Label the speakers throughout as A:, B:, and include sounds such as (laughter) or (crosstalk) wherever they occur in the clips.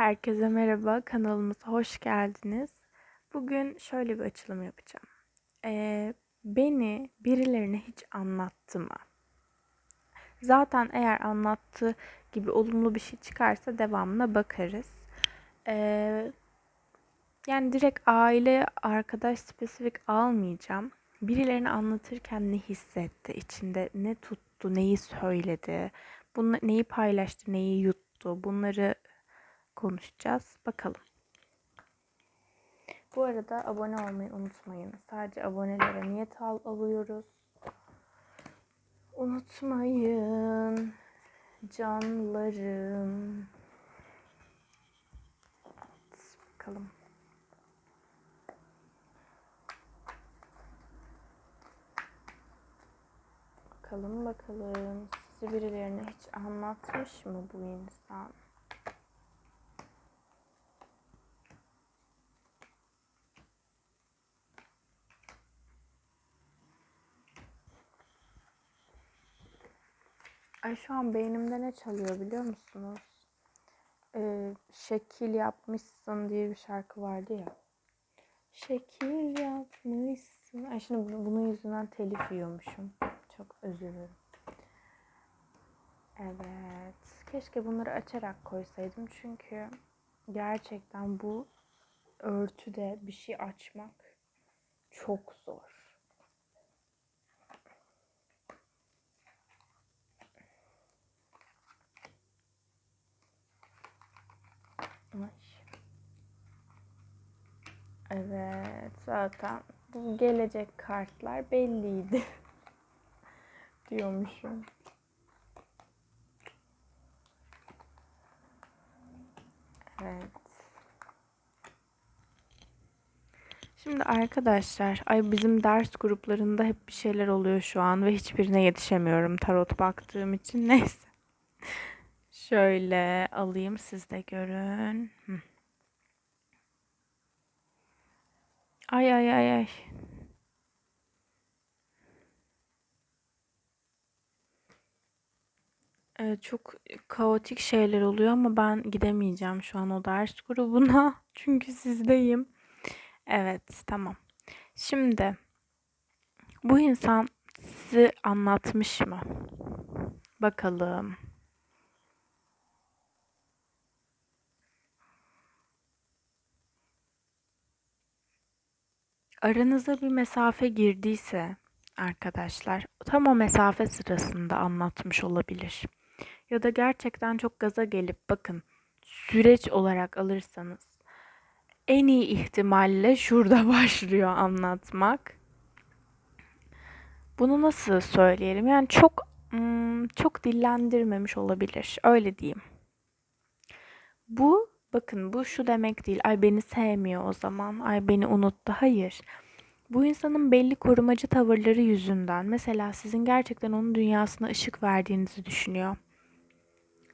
A: Herkese merhaba, kanalımıza hoş geldiniz. Bugün şöyle bir açılım yapacağım. Ee, beni birilerine hiç anlattı mı? Zaten eğer anlattığı gibi olumlu bir şey çıkarsa devamına bakarız. Ee, yani direkt aile, arkadaş spesifik almayacağım. Birilerini anlatırken ne hissetti, içinde ne tuttu, neyi söyledi, bunu, neyi paylaştı, neyi yuttu, bunları konuşacağız. Bakalım. Bu arada abone olmayı unutmayın. Sadece abonelere niyet al alıyoruz. Unutmayın canlarım. Bakalım. Bakalım bakalım. Sizi birilerine hiç anlatmış mı bu insan? Ay şu an beynimde ne çalıyor biliyor musunuz? Ee, şekil yapmışsın diye bir şarkı vardı ya. Şekil yapmışsın. Ay şimdi bunun yüzünden telif yiyormuşum. Çok özür dilerim. Evet. Keşke bunları açarak koysaydım çünkü gerçekten bu örtüde bir şey açmak çok zor. Evet zaten bu gelecek kartlar belliydi. (laughs) diyormuşum. Evet. Şimdi arkadaşlar, ay bizim ders gruplarında hep bir şeyler oluyor şu an ve hiçbirine yetişemiyorum tarot baktığım için. (laughs) Neyse. Şöyle alayım siz de görün. Ay ay ay ay. Evet, çok kaotik şeyler oluyor ama ben gidemeyeceğim şu an o ders grubuna. (laughs) Çünkü sizdeyim. Evet, tamam. Şimdi bu insan sizi anlatmış mı? Bakalım. Aranıza bir mesafe girdiyse arkadaşlar tam o mesafe sırasında anlatmış olabilir. Ya da gerçekten çok gaza gelip bakın süreç olarak alırsanız en iyi ihtimalle şurada (laughs) başlıyor anlatmak. Bunu nasıl söyleyelim? Yani çok hmm, çok dillendirmemiş olabilir. Öyle diyeyim. Bu bakın bu şu demek değil. Ay beni sevmiyor o zaman. Ay beni unuttu. Hayır. Bu insanın belli korumacı tavırları yüzünden mesela sizin gerçekten onun dünyasına ışık verdiğinizi düşünüyor.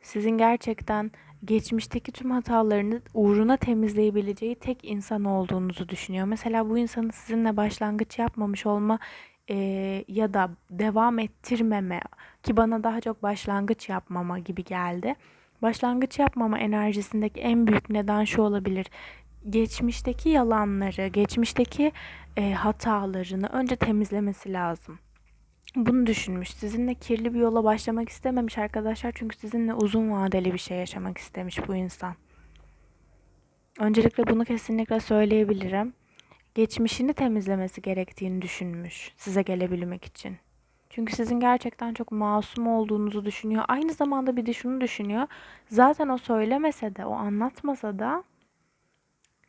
A: Sizin gerçekten geçmişteki tüm hatalarını uğruna temizleyebileceği tek insan olduğunuzu düşünüyor. Mesela bu insanın sizinle başlangıç yapmamış olma e, ya da devam ettirmeme ki bana daha çok başlangıç yapmama gibi geldi. Başlangıç yapmama enerjisindeki en büyük neden şu olabilir. Geçmişteki yalanları, geçmişteki e, hatalarını önce temizlemesi lazım. Bunu düşünmüş. Sizinle kirli bir yola başlamak istememiş arkadaşlar. Çünkü sizinle uzun vadeli bir şey yaşamak istemiş bu insan. Öncelikle bunu kesinlikle söyleyebilirim. Geçmişini temizlemesi gerektiğini düşünmüş size gelebilmek için. Çünkü sizin gerçekten çok masum olduğunuzu düşünüyor. Aynı zamanda bir de şunu düşünüyor. Zaten o söylemese de, o anlatmasa da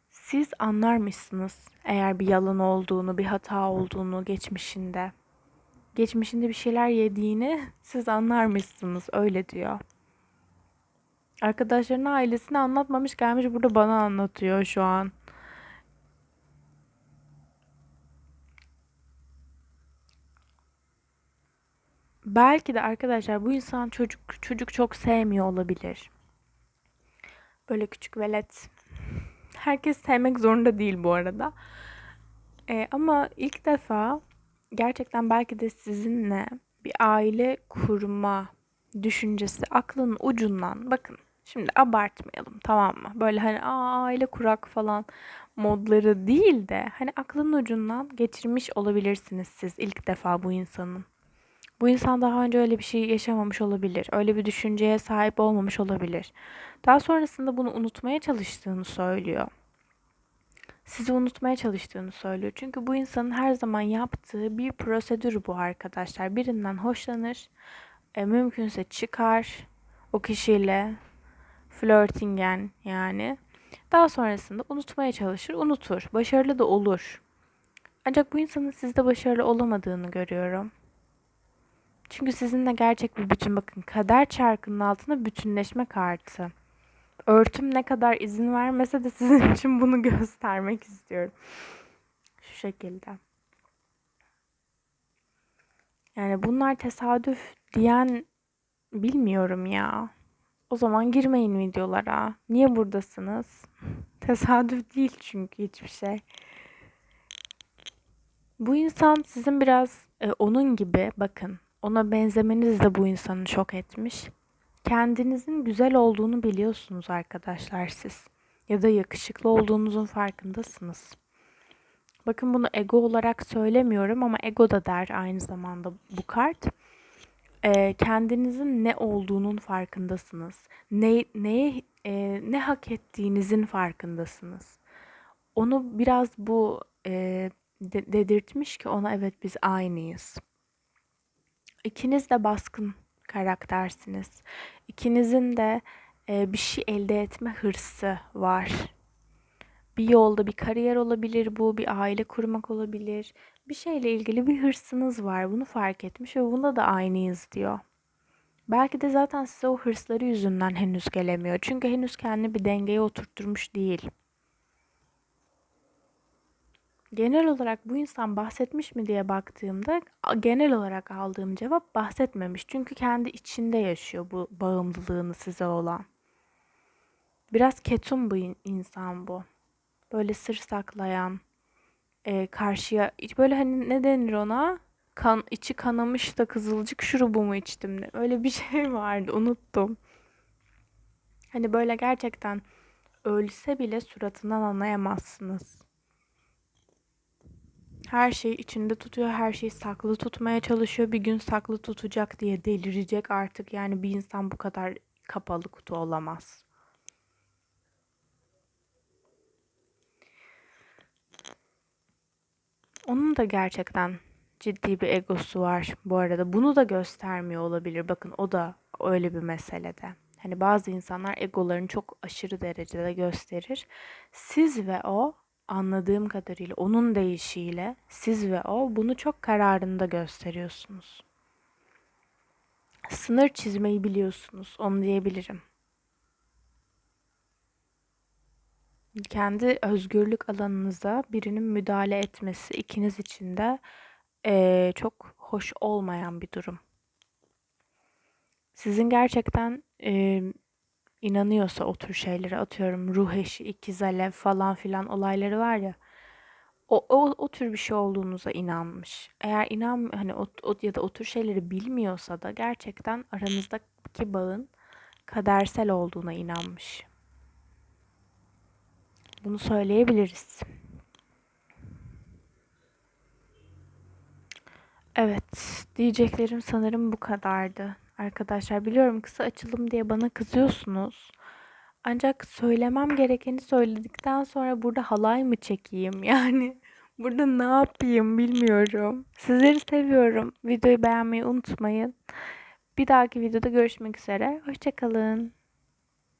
A: siz anlarmışsınız eğer bir yalan olduğunu, bir hata olduğunu geçmişinde. Geçmişinde bir şeyler yediğini siz anlarmışsınız öyle diyor. Arkadaşlarına ailesine anlatmamış gelmiş burada bana anlatıyor şu an. Belki de arkadaşlar bu insan çocuk çocuk çok sevmiyor olabilir. Böyle küçük velet. Herkes sevmek zorunda değil bu arada. Ee, ama ilk defa gerçekten belki de sizinle bir aile kurma düşüncesi aklının ucundan bakın Şimdi abartmayalım tamam mı? Böyle hani Aa, aile kurak falan modları değil de hani aklın ucundan geçirmiş olabilirsiniz siz ilk defa bu insanın. Bu insan daha önce öyle bir şey yaşamamış olabilir. Öyle bir düşünceye sahip olmamış olabilir. Daha sonrasında bunu unutmaya çalıştığını söylüyor. Sizi unutmaya çalıştığını söylüyor. Çünkü bu insanın her zaman yaptığı bir prosedür bu arkadaşlar. Birinden hoşlanır, e, mümkünse çıkar o kişiyle flörtingen yani. Daha sonrasında unutmaya çalışır, unutur. Başarılı da olur. Ancak bu insanın sizde başarılı olamadığını görüyorum. Çünkü sizinle gerçek bir bütün bakın kader çarkının altında bütünleşme kartı. Örtüm ne kadar izin vermese de sizin (laughs) için bunu göstermek istiyorum. Şu şekilde. Yani bunlar tesadüf diyen bilmiyorum ya. O zaman girmeyin videolara. Niye buradasınız? (laughs) Tesadüf değil çünkü hiçbir şey. Bu insan sizin biraz e, onun gibi bakın. Ona benzemeniz de bu insanı şok etmiş. Kendinizin güzel olduğunu biliyorsunuz arkadaşlar siz. Ya da yakışıklı olduğunuzun farkındasınız. Bakın bunu ego olarak söylemiyorum ama ego da der aynı zamanda bu kart. Ee, kendinizin ne olduğunun farkındasınız. Ne neye e, ne hak ettiğinizin farkındasınız. Onu biraz bu e, de, dedirtmiş ki ona evet biz aynıyız. İkiniz de baskın karaktersiniz. İkinizin de e, bir şey elde etme hırsı var. Bir yolda bir kariyer olabilir bu, bir aile kurmak olabilir. Bir şeyle ilgili bir hırsınız var. Bunu fark etmiş ve bunda da aynıyız diyor. Belki de zaten size o hırsları yüzünden henüz gelemiyor. Çünkü henüz kendini bir dengeye oturtturmuş değil. Genel olarak bu insan bahsetmiş mi diye baktığımda genel olarak aldığım cevap bahsetmemiş. Çünkü kendi içinde yaşıyor bu bağımlılığını size olan. Biraz ketum bu insan bu. Böyle sır saklayan, e, karşıya böyle hani ne denir ona? Kan içi kanamış da kızılcık şurubu mu içtim ne? Öyle bir (laughs) şey vardı unuttum. Hani böyle gerçekten ölse bile suratından anlayamazsınız. Her şeyi içinde tutuyor, her şeyi saklı tutmaya çalışıyor. Bir gün saklı tutacak diye delirecek artık. Yani bir insan bu kadar kapalı kutu olamaz. Onun da gerçekten ciddi bir egosu var bu arada. Bunu da göstermiyor olabilir. Bakın o da öyle bir meselede. Hani bazı insanlar egolarını çok aşırı derecede gösterir. Siz ve o anladığım kadarıyla onun deyişiyle siz ve o bunu çok kararında gösteriyorsunuz. Sınır çizmeyi biliyorsunuz, onu diyebilirim. Kendi özgürlük alanınıza birinin müdahale etmesi ikiniz için de ee, çok hoş olmayan bir durum. Sizin gerçekten e, inanıyorsa o tür şeylere atıyorum ruh eşi, ikiz alev falan filan olayları var ya. O, o, o tür bir şey olduğunuza inanmış. Eğer inan hani o, o ya da o tür şeyleri bilmiyorsa da gerçekten aranızdaki bağın kadersel olduğuna inanmış. Bunu söyleyebiliriz. Evet, diyeceklerim sanırım bu kadardı. Arkadaşlar biliyorum kısa açılım diye bana kızıyorsunuz. Ancak söylemem gerekeni söyledikten sonra burada halay mı çekeyim? (laughs) Yani burada ne yapayım bilmiyorum. Sizleri seviyorum. Videoyu beğenmeyi unutmayın. Bir dahaki videoda görüşmek üzere. Hoşçakalın.